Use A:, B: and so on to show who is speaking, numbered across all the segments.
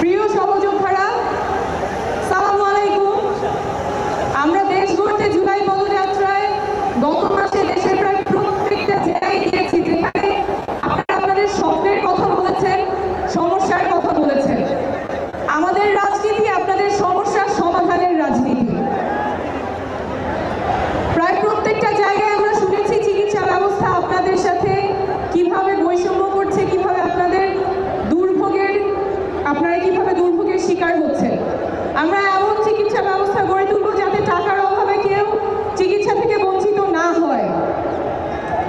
A: প্রিয় সহযোদ্ধারা সালাম আলাইকুম। আমরা দেশ গড়তে জুলাই পদযাত্রায় গত আমরা এমন চিকিৎসা ব্যবস্থা গড়ে তুলব যাতে টাকার অভাবে কেউ চিকিৎসা থেকে বঞ্চিত না হয়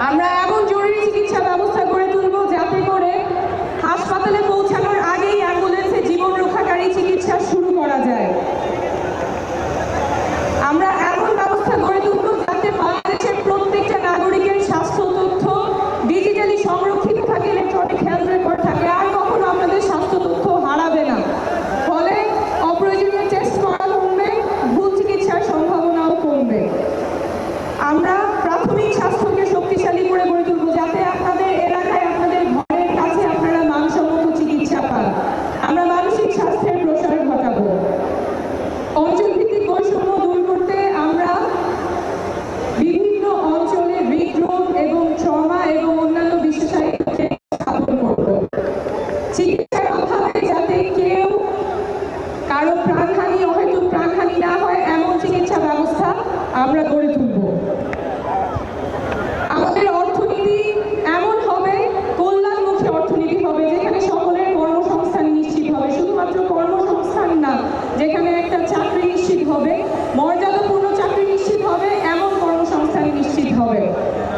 A: আমরা এমন জরুরি চিকিৎসা ব্যবস্থা গড়ে তুলব যাতে করে হাসপাতালে পৌঁছানোর আগেই অ্যাম্বুলেন্সে জীবন রক্ষাকারী চিকিৎসা শুরু করা যায় আমরা এমন ব্যবস্থা গড়ে তুলব যাতে বাংলাদেশের প্রত্যেকটা নাগরিকের স্বাস্থ্য তথ্য ডিজিটালি সংরক্ষিত থাকে ইলেকট্রনিক হেলথ রেকর্ড থাকে আর কখনো আপনাদের স্বাস্থ্য তথ্য হারাবে না ফলে অপ্রয়োজনীয় টেস্ট করা কমবে ভুল চিকিৎসার সম্ভাবনাও কমবে আমরা প্রাথমিক স্বাস্থ্যকে শক্তিশালী করে গড়ে তুলব যাতে আপনাদের এলাকায় আপনাদের ঘরের কাছে আপনারা মানসম্মত চিকিৎসা পান আমরা মানসিক স্বাস্থ্যের প্রসার ঘটাবো অঞ্চলভিত্তিক বৈষম্য দূর করতে আমরা বিভিন্ন অঞ্চলে হৃদরোগ এবং ট্রমা এবং অন্যান্য বিশেষায়িত কেন্দ্র স্থাপন করব চিকিৎসার অভাবে যাতে কেউ কারও প্রাণহানি অহেতুক প্রাণহানি না হয় এমন চিকিৎসা ব্যবস্থা আমরা গড়ে তুলব। আমাদের অর্থনীতি এমন হবে, কল্যাণমুখী অর্থনীতি হবে, যেখানে সকলের কর্মসংস্থান নিশ্চিত হবে। শুধুমাত্র কর্মসংস্থান না, যেখানে একটা চাকরি নিশ্চিত হবে, মর্যাদাপূর্ণ চাকরি নিশ্চিত হবে, এমন কর্মসংস্থান নিশ্চিত হবে।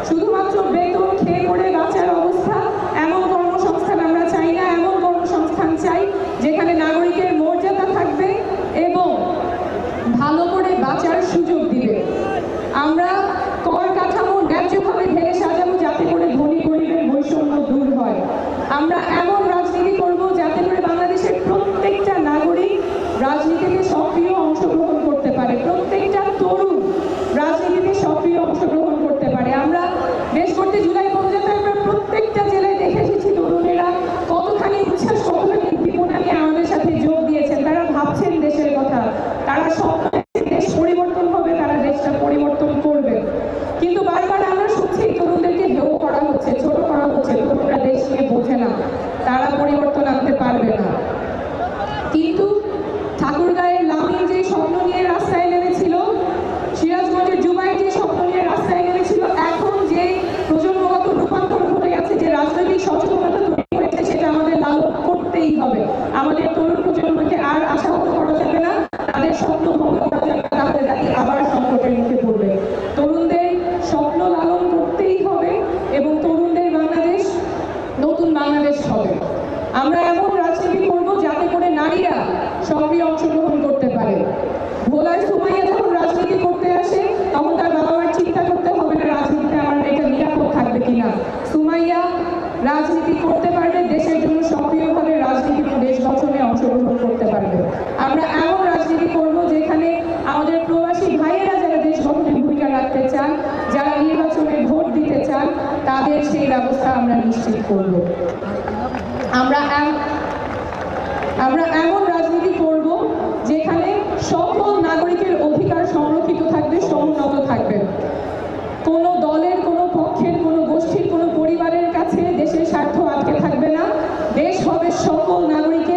A: শুধুমাত্র বেতন খেয়ে পড়ে বাঁচার অবস্থা, এমন কর্মসংস্থান আমরা চাই না, এমন কর্মসংস্থান চাই যেখানে নাগরিকের মর্যাদা থাকবে এবং ভালো করে বাঁচার সুযোগ আমরা কর কাঠামো ন্যায্যভাবে ঢেলে সাজাবো যাতে করে ধনী গরিবের বৈষম্য দূর হয়। আমরা এমন রাজনীতি করব যাতে করে বাংলাদেশের প্রত্যেকটা নাগরিক রাজনীতিতে সক্রিয় অংশগ্রহণ করতে পারে। প্রত্যেকটা তরুণ রাজনীতিতে সক্রিয় অংশগ্রহণ করতে পারে। আমরা দেশ করতে জুলাই পদযাত্রায় আমরা প্রত্যেকটা জেলায় দেখে এসেছি তরুণেরা কতখানি উচ্ছ্বাস, কতখানি উদ্দীপনা নিয়ে আমাদের সাথে যোগ দিয়েছেন। তারা ভাবছেন দেশের কথা। তারা স্বপ্ন দেখছেন দেশ পরিবর্তন হবে তারা দেশটা পরিবর্তন করবে কিন্তু বারবার আমরা শুনছি তরুণদেরকে হেয় করা হচ্ছে ছোট করা হচ্ছে তরুণরা দেশ নিয়ে বোঝে না তারা পরিবর্তন আনতে পারবে না কিন্তু ঠাকুরগাঁয়ের লামিন যে স্বপ্ন নিয়ে রাস্তায় নেমেছিল সিরাজগঞ্জের জুবাই যে স্বপ্ন নিয়ে রাস্তায় নেমেছিল এখন যে প্রজন্মগত রূপান্তর ঘটে গেছে যে রাজনৈতিক সচেতনতা তৈরি হয়েছে সেটা আমাদের লালন করতেই হবে আমাদের তরুণ প্রজন্মকে আর আশাহত করা যাবে না রাজনীতি করতে ভোলার সুমাইয়া যখন রাজনীতি করতে আসে তখন তার বাবা মার করতে হবে না রাজনীতিতে আমার এটা নিরাপদ থাকবে কিনা সুমাইয়া রাজনীতি করতে পারবে দেশের জন্য সক্রিয়ভাবে রাজনীতি দেশ গঠনে অংশগ্রহণ করতে পারবে আমরা এমন রাজনীতি করব যেখানে আমাদের প্রবাসী ভাইয়েরা যারা দেশ গঠনে ভূমিকা রাখতে চান যারা নির্বাচনে ভোট দিতে চান, তাদের সেই ব্যবস্থা আমরা নিশ্চিত করব। আমরা আমরা এমন রাজনীতি করব যেখানে সকল নাগরিকের অধিকার সংরক্ষিত থাকবে, সমুন্নত থাকবে। কোনো দলের, কোনো পক্ষের, কোনো গোষ্ঠীর, কোনো পরিবারের কাছে দেশের স্বার্থ আটকে থাকবে না। দেশ হবে সকল নাগরিকের